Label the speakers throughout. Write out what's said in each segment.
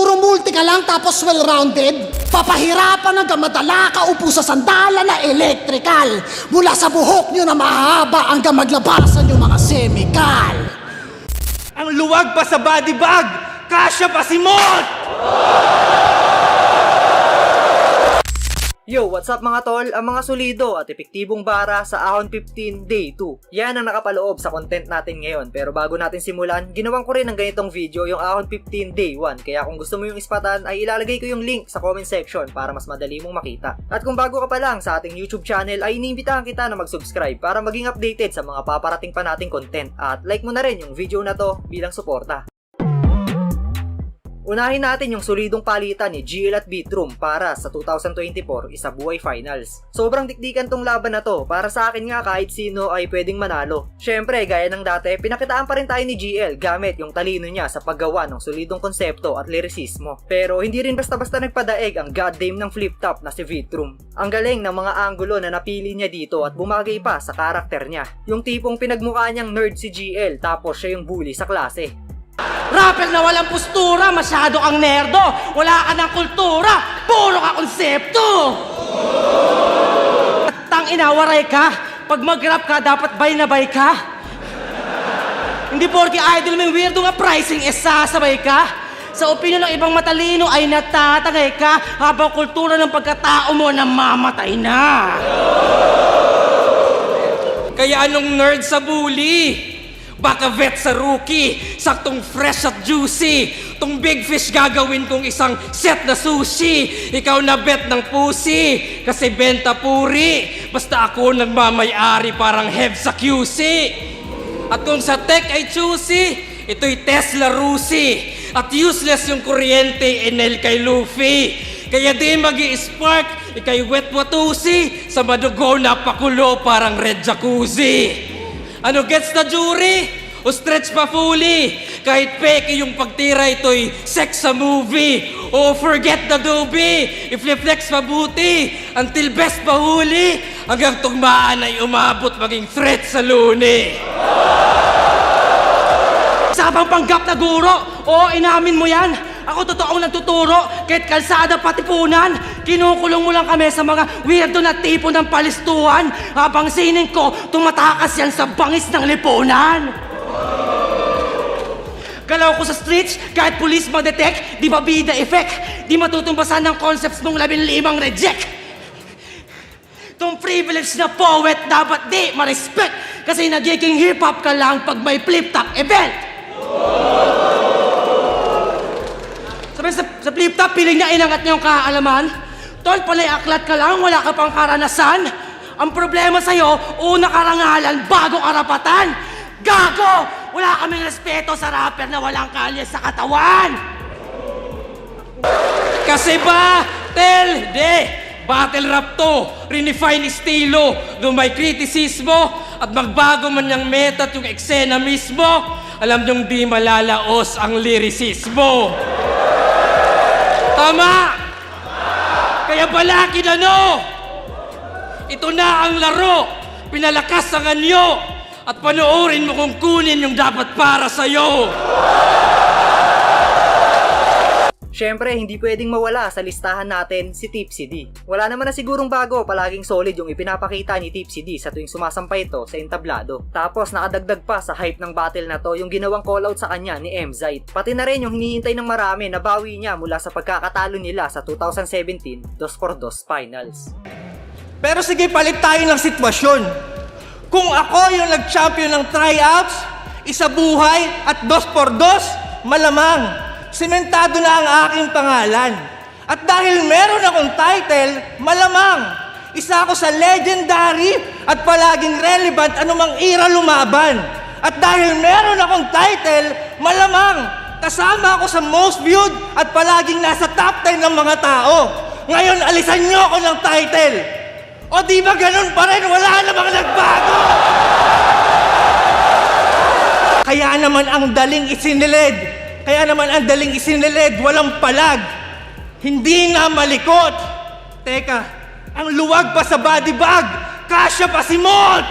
Speaker 1: puro multi ka lang tapos well-rounded? Papahirapan hanggang madala ka upo sa sandala na electrical. Mula sa buhok nyo na mahaba hanggang maglabasan yung mga semikal.
Speaker 2: Ang luwag pa sa body bag! Kasya pa si Mot!
Speaker 3: Yo, what's up mga tol? Ang mga solido at epektibong bara sa Ahon 15 Day 2. Yan ang nakapaloob sa content natin ngayon. Pero bago natin simulan, ginawan ko rin ng ganitong video yung Ahon 15 Day 1. Kaya kung gusto mo yung ispatan, ay ilalagay ko yung link sa comment section para mas madali mong makita. At kung bago ka pa lang sa ating YouTube channel, ay iniimbitahan kita na mag-subscribe para maging updated sa mga paparating pa nating content. At like mo na rin yung video na to bilang suporta. Unahin natin yung solidong palitan ni GL at Beatroom para sa 2024 Isa Buhay Finals. Sobrang dikdikan tong laban na to. Para sa akin nga kahit sino ay pwedeng manalo. Syempre, gaya ng dati, pinakitaan pa rin tayo ni GL gamit yung talino niya sa paggawa ng solidong konsepto at lyricismo. Pero hindi rin basta-basta nagpadaig ang goddamn ng flip top na si Beatroom. Ang galing ng mga anggulo na napili niya dito at bumagay pa sa karakter niya. Yung tipong pinagmukha niyang nerd si GL tapos siya yung bully sa klase.
Speaker 2: Rapper na walang postura, masyado kang nerdo! Wala ka ng kultura, puro ka konsepto! At tang inawaray ka, pag mag-rap ka, dapat bay na bay ka. Hindi porke idol mo yung weirdo nga pricing, eh sasabay ka. Sa opinion ng ibang matalino ay natatagay ka habang kultura ng pagkatao mo namamatay na. Kaya anong nerd sa bully? Baka vet sa rookie, saktong fresh at juicy. Tong big fish gagawin kong isang set na sushi. Ikaw na bet ng pusi, kasi benta puri. Basta ako nagmamayari parang hev sa QC. At kung sa tech ay choosy, ito'y Tesla Rusi. At useless yung kuryente Enel kay Luffy. Kaya di mag spark ikay wet watusi, sa madugo na pakulo parang red jacuzzi. Ano gets na jury? O stretch pa fully? Kahit peke yung pagtira ito'y sex sa movie. O forget the doobie. I-flex mabuti. Until best pahuli. Hanggang tugmaan ay umabot maging threat sa luni. Sabang panggap na guro. Oo, inamin mo yan. Ako totoong nagtuturo, kahit kalsada pati punan. Kinukulong mo lang kami sa mga weirdo na tipo ng palistuhan. Habang sining ko, tumatakas yan sa bangis ng lipunan. Galaw ko sa streets, kahit police mag-detect, di ba bida effect? Di matutumbasan ng concepts mong labing limang reject. Tong privilege na poet dapat di ma-respect kasi nagiging hip-hop ka lang pag may flip-top event. Sabi sa, sa flip-top, piling niya inangat niya yung kaalaman. Tol, panay aklat ka lang, wala ka pang karanasan. Ang problema sa'yo, una karangalan bago karapatan. Gago! Wala kaming respeto sa rapper na walang kalye sa katawan! Kasi ba, tel, de, battle rap to, renefine estilo, do may kritisismo, at magbago man yung meta at yung eksena mismo, alam niyong di malalaos ang lirisismo. Tama! Kaya balaki na no! Ito na ang laro! Pinalakas ang anyo! At panoorin mo kung kunin yung dapat para sa'yo!
Speaker 3: Syempre, hindi pwedeng mawala sa listahan natin si Tipsy D. Wala naman na sigurong bago, palaging solid yung ipinapakita ni Tipsy D sa tuwing sumasampay ito sa entablado. Tapos nakadagdag pa sa hype ng battle na to yung ginawang callout sa kanya ni M-Zite. Pati na rin yung hinihintay ng marami na bawi niya mula sa pagkakatalo nila sa 2017 2 for 2 Finals.
Speaker 2: Pero sige, palit tayo ng sitwasyon. Kung ako yung nag-champion ng tryouts, isa buhay at dos por dos, malamang, sementado na ang aking pangalan. At dahil meron akong title, malamang, isa ako sa legendary at palaging relevant anumang era lumaban. At dahil meron akong title, malamang, kasama ako sa most viewed at palaging nasa top 10 ng mga tao. Ngayon, alisan niyo ako ng title. O di ba ganun pa rin? Wala namang nagbago! Kaya naman ang daling isinilid. Kaya naman ang daling isinilid, walang palag. Hindi nga malikot. Teka, ang luwag pa sa body bag. Kasya pa si Mot!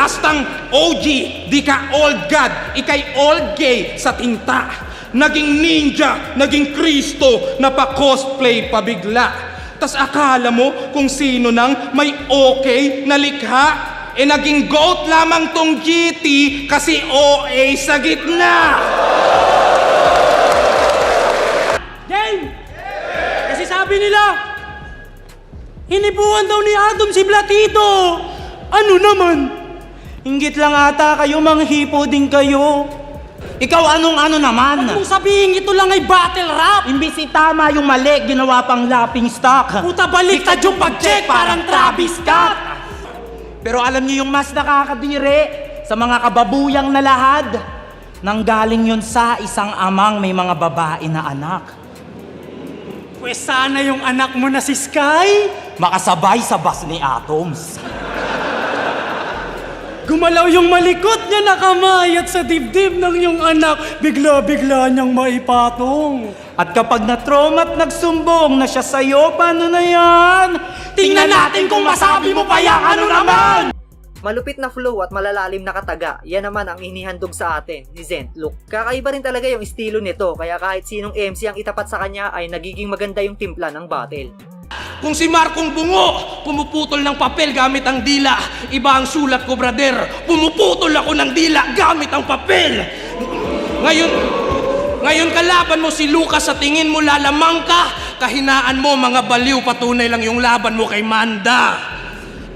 Speaker 4: Bastang OG, di ka old god, ikay old gay sa tinta. Naging ninja, naging Kristo, napa-cosplay pa bigla. Tas akala mo kung sino nang may okay na likha? E naging goat lamang tong GT kasi OA sa gitna.
Speaker 5: Game! Kasi sabi nila, hinipuan daw ni Adam si Blatito. Ano naman? Ingit lang ata kayo, manghipo din kayo.
Speaker 6: Ikaw anong ano naman?
Speaker 5: Kung sabihin ito lang ay battle rap,
Speaker 6: Imbis si tama yung mali, ginawa pang lapping stock.
Speaker 5: puta baliktad yung pag-check parang Travis Scott.
Speaker 6: Pero alam niyo yung mas nakakadiri sa mga kababuyang na lahad? Nanggaling yun sa isang amang may mga babae na anak.
Speaker 5: Pwes sana yung anak mo na si Sky.
Speaker 6: Makasabay sa bus ni Atoms.
Speaker 5: Gumalaw yung malikot niya na kamay at sa dibdib ng iyong anak, bigla-bigla niyang maipatong.
Speaker 6: At kapag na-trauma at nagsumbong na siya sa'yo, paano na yan?
Speaker 5: Tingnan natin kung masabi mo pa yan, ano naman?
Speaker 3: Malupit na flow at malalalim na kataga, yan naman ang inihandog sa atin ni Zent Look. Kakaiba rin talaga yung estilo nito, kaya kahit sinong MC ang itapat sa kanya ay nagiging maganda yung timpla ng battle.
Speaker 7: Kung si Markong Bungo, pumuputol ng papel gamit ang dila. Iba ang sulat ko, brother. Pumuputol ako ng dila gamit ang papel. Ngayon, ngayon kalaban mo si Lucas sa tingin mo lalamang ka. Kahinaan mo mga baliw, patunay lang yung laban mo kay Manda.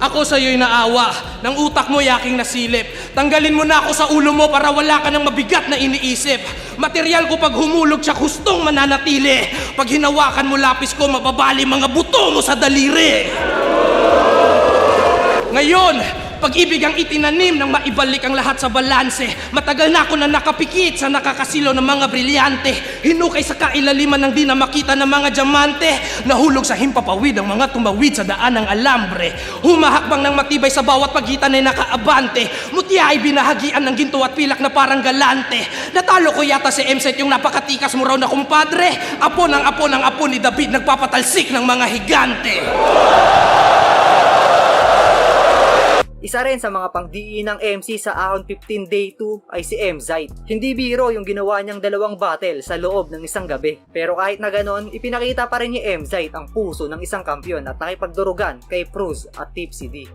Speaker 7: Ako sa iyo'y naawa. Ng utak mo yaking nasilip. Tanggalin mo na ako sa ulo mo para wala ka ng mabigat na iniisip. Material ko pag humulog siya hustong mananatili. Pag hinawakan mo lapis ko, mababali mga buto mo sa daliri. Ngayon, pag-ibig ang itinanim ng maibalik ang lahat sa balanse. Matagal na ako na nakapikit sa nakakasilo ng mga brilyante. Hinukay sa kailaliman ng di na makita ng mga diamante. Nahulog sa himpapawid ang mga tumawid sa daan ng alambre. Humahakbang ng matibay sa bawat pagitan ay nakaabante. Mutya ay binahagian ng ginto at pilak na parang galante. Natalo ko yata si MZ yung napakatikas mo raw na kumpadre. Apo ng apo ng apo ni David nagpapatalsik ng mga higante.
Speaker 3: Isa rin sa mga pangdiin ng MC sa Ahon 15 Day 2 ay si M-Zite. Hindi biro yung ginawa niyang dalawang battle sa loob ng isang gabi. Pero kahit na ganon, ipinakita pa rin ni M-Zite ang puso ng isang kampyon at nakipagdurugan kay Pruz at Tipsy D.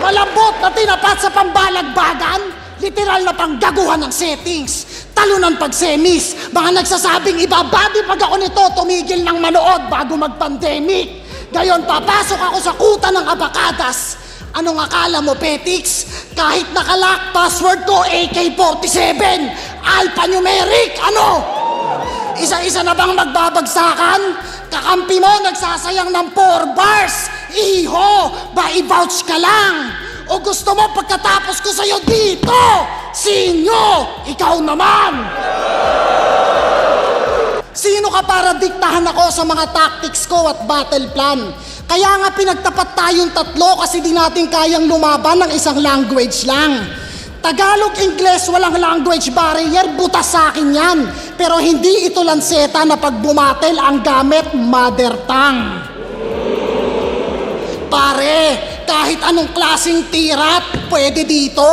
Speaker 1: Malambot na tinapat sa pambalagbagan, literal na panggaguhan ng settings, talunan pag semis, mga nagsasabing ibabadi pag ako nito tumigil ng manood bago mag-pandemic. Gayon, papasok ako sa kuta ng abakadas. Anong akala mo, Petix? Kahit nakalock password ko AK-47, alphanumeric, ano? Isa-isa na bang magbabagsakan? Kakampi mo nagsasayang ng 4 bars. Iho, ba i-vouch ka lang? O gusto mo pagkatapos ko sa'yo dito? Sinyo, ikaw naman! Sino ka para diktahan ako sa mga tactics ko at battle plan? Kaya nga pinagtapat tayong tatlo kasi di natin kayang lumaban ng isang language lang. Tagalog, Ingles, walang language barrier, butas sa akin yan. Pero hindi ito lanseta na pag bumatel ang gamit mother tongue. Pare, kahit anong klaseng tirat, pwede dito.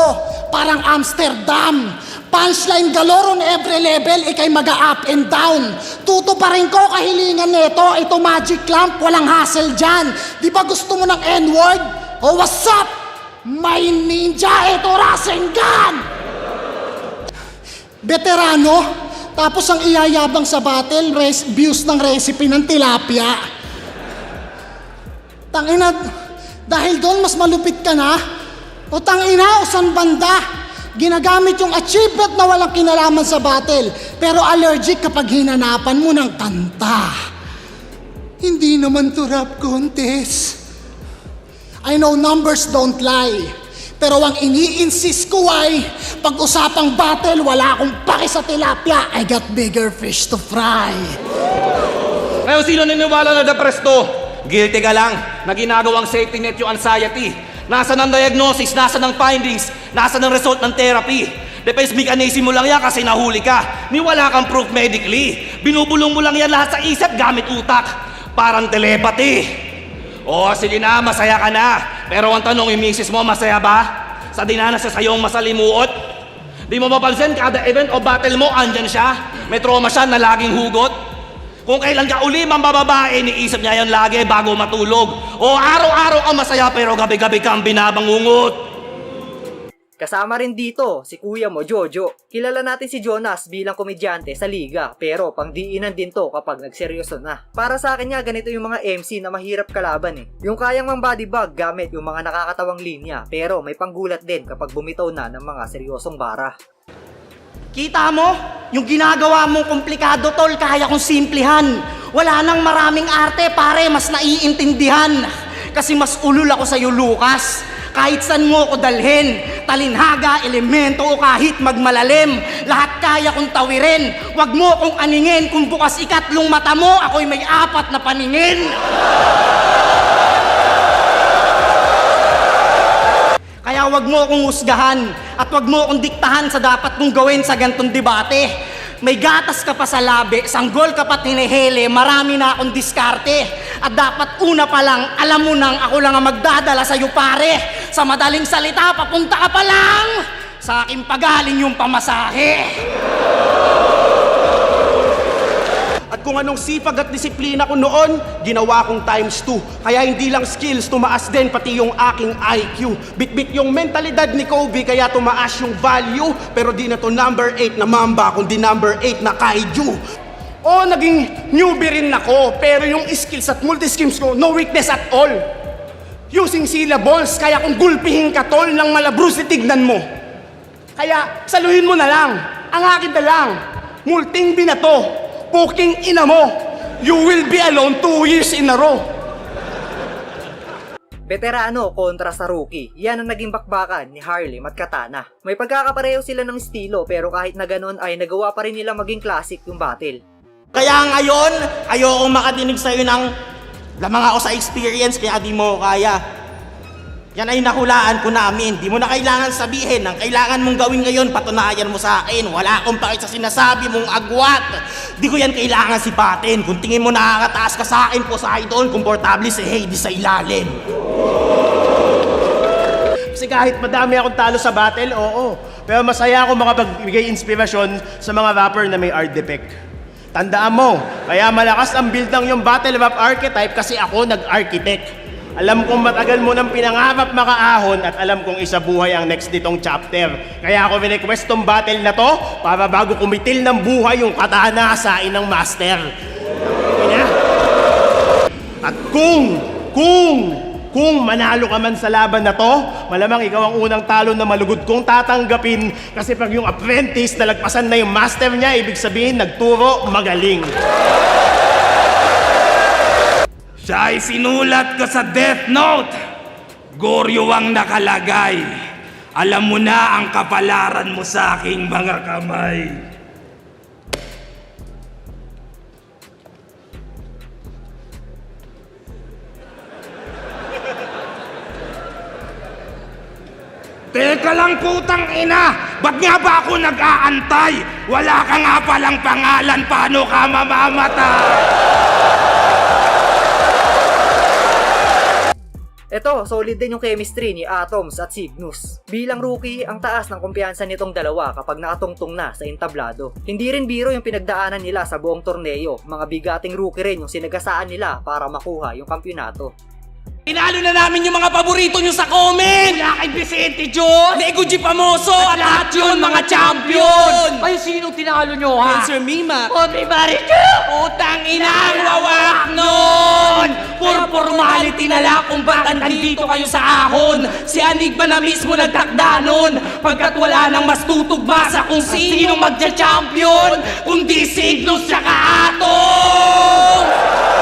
Speaker 1: Parang Amsterdam. Punchline galore on every level, ikay maga up and down. Tuto pa rin ko kahilingan nito, ito magic lamp, walang hassle dyan. Di ba gusto mo ng N-word? Oh, what's up? May ninja, ito Rasengan! Veterano, tapos ang iyayabang sa battle, res- views ng recipe ng tilapia. Tangina, dahil doon mas malupit ka na? O tangina, o san banda? Ginagamit yung achievement na walang kinalaman sa battle, pero allergic kapag hinanapan mo ng kanta. Hindi naman to rap contest. I know numbers don't lie. Pero ang ini-insist ko ay, pag-usapang battle, wala akong paki sa tilapia. I got bigger fish to fry.
Speaker 4: Ngayon, sino niniwala na depresto? Guilty ka lang na ginagawang safety net yung anxiety. Nasa ng diagnosis, nasa ng findings, nasa ng result ng therapy. Defense mechanism mo lang yan kasi nahuli ka. Ni wala kang proof medically. Binubulong mo lang yan lahat sa isip gamit utak. Parang telepathy. Oo, sige na, masaya ka na. Pero ang tanong, yung misis mo, masaya ba? sa dinanas sa sayong masalimuot? Di mo mapansin kada event o battle mo, andyan siya. May trauma siya na laging hugot. Kung kailan ka uli mambababae, iniisip niya yan lagi bago matulog. O araw-araw ka masaya pero gabi-gabi kang binabangungot.
Speaker 3: Kasama rin dito si kuya mo Jojo. Kilala natin si Jonas bilang komedyante sa liga pero pangdiinan din to kapag nagseryoso na. Para sa akin nga ganito yung mga MC na mahirap kalaban eh. Yung kayang mang body bag gamit yung mga nakakatawang linya pero may panggulat din kapag bumitaw na ng mga seryosong bara.
Speaker 8: Kita mo? Yung ginagawa mong komplikado, tol, kaya kong simplihan. Wala nang maraming arte, pare, mas naiintindihan. Kasi mas ulul ako sa'yo, Lucas. Kahit saan mo ako dalhin, talinhaga, elemento o kahit magmalalim, lahat kaya kong tawirin. Huwag mo akong aningin, kung bukas ikatlong mata mo, ako'y may apat na paningin. Kaya wag mo akong husgahan at wag mo akong diktahan sa dapat kong gawin sa gantong debate. May gatas ka pa sa labi, sanggol ka pa tinihele, marami na akong diskarte. At dapat una pa lang, alam mo nang ako lang ang magdadala sa'yo pare. Sa madaling salita, papunta ka pa lang. Sa akin pagaling yung pamasahe.
Speaker 9: Kung anong sipag at disiplina ko noon, ginawa kong times 2. Kaya hindi lang skills, tumaas din pati yung aking IQ. Bitbit yung mentalidad ni Kobe, kaya tumaas yung value. Pero di na to number 8 na mamba, kundi number 8 na kaiju. O naging newbie rin ako, pero yung skills at multi-schemes ko, no weakness at all. Using syllables, kaya kung gulpihin ka tol ng malabros tignan mo. Kaya saluhin mo na lang, ang akin na lang, multing binato, puking ina mo, you will be alone two years in a row.
Speaker 3: Veterano kontra sa rookie. Yan ang naging bakbakan ni Harlem at Katana. May pagkakapareho sila ng estilo pero kahit na ganun ay nagawa pa rin nila maging classic yung battle.
Speaker 8: Kaya ngayon, ayokong makatinig sa'yo ng lamang ako sa experience kaya di mo kaya. Yan ay nahulaan ko namin. Di mo na kailangan sabihin. Ang kailangan mong gawin ngayon, patunayan mo sa akin. Wala akong pakit sa sinasabi mong agwat. Di ko yan kailangan sipatin. Kung tingin mo nakakataas ka sa akin, Poseidon, komportable si Hades sa ilalim.
Speaker 9: Kasi kahit madami akong talo sa battle, oo. Pero masaya ako makapagbigay inspirasyon sa mga rapper na may art defect. Tandaan mo, kaya malakas ang build ng yung battle rap archetype kasi ako nag-architect. Alam kong matagal mo nang pinangarap makaahon at alam kong isa buhay ang next nitong chapter. Kaya ako request tong battle na to para bago kumitil ng buhay yung katana sa inang master. Kaya, at kung, kung, kung manalo ka man sa laban na to, malamang ikaw ang unang talo na malugod kong tatanggapin kasi pag yung apprentice nalagpasan na yung master niya, ibig sabihin nagturo magaling.
Speaker 10: Siya ay sinulat ko sa Death Note. Goryo ang nakalagay. Alam mo na ang kapalaran mo sa aking mga kamay. Teka lang putang ina! Ba't nga ba ako nag-aantay? Wala ka nga palang pangalan, paano ka mamamatay?
Speaker 3: Ito, solid din yung chemistry ni Atoms at Cygnus. Bilang rookie, ang taas ng kumpiyansa nitong dalawa kapag nakatungtong na sa entablado. Hindi rin biro yung pinagdaanan nila sa buong torneo. Mga bigating rookie rin yung sinagasaan nila para makuha yung kampyonato.
Speaker 2: Tinalo na namin yung mga paborito nyo sa comment! Mula kay Vicente John! Nego G. Pamoso! At lahat yun, mga champion! Ay, sino tinalo nyo, ha? Sir Mima! O, di ba rin Utang inang wawak nun! Puro formality na lang kung ba't nandito kayo sa ahon! Si Anigma na mismo nagtakda nun! Pagkat wala nang mas tutugma sa kung sino magja-champion! Kundi Signos tsaka Atom!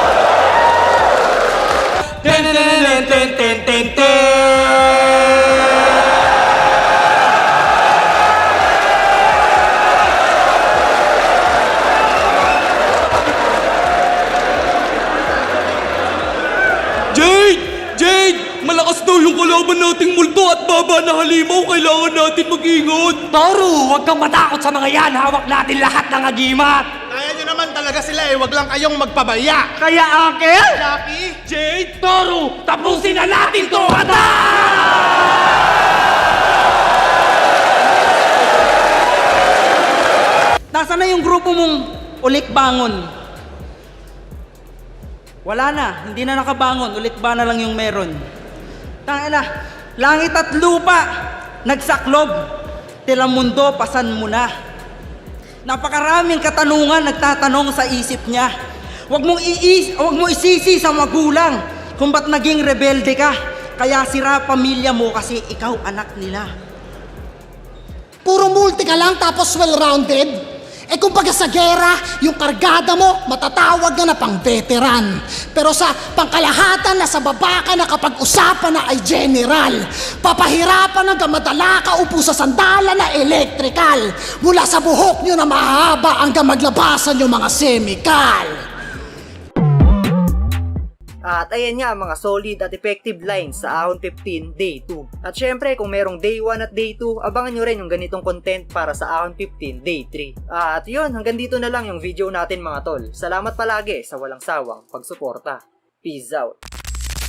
Speaker 7: Jade! Jade! Malakas daw yung kalaban nating multo at baba na halimaw. Kailangan natin mag-ingot.
Speaker 2: Toru, huwag kang matakot sa mga yan. Hawak natin lahat ng agimat
Speaker 9: talaga sila eh. Huwag lang kayong magpabaya.
Speaker 8: Kaya Uncle,
Speaker 9: Lucky?
Speaker 2: Jade, Toru, tapusin na natin to! Attack!
Speaker 8: Nasaan na yung grupo mong ulit bangon? Wala na, hindi na nakabangon, ulit ba na lang yung meron. Tangin na, langit at lupa, nagsaklob, tilang mundo, pasan mo na. Napakaraming katanungan nagtatanong sa isip niya. Huwag mong, iis, huwag mo isisi sa magulang kung ba't naging rebelde ka. Kaya sira pamilya mo kasi ikaw anak nila.
Speaker 1: Puro multi ka lang tapos well-rounded? Eh kumbaga sa gera, yung kargada mo, matatawag na na pang veteran. Pero sa pangkalahatan na sa baba ka na kapag usapan na ay general. Papahirapan hanggang madala ka upo sa sandala na electrical. Mula sa buhok nyo na mahaba hanggang maglabasan yung mga semikal.
Speaker 3: At ayan nga mga solid at effective lines sa Ahon 15 Day 2. At syempre kung merong Day 1 at Day 2, abangan nyo rin yung ganitong content para sa Ahon 15 Day 3. At yun, hanggang dito na lang yung video natin mga tol. Salamat palagi sa walang sawang pagsuporta. Peace out.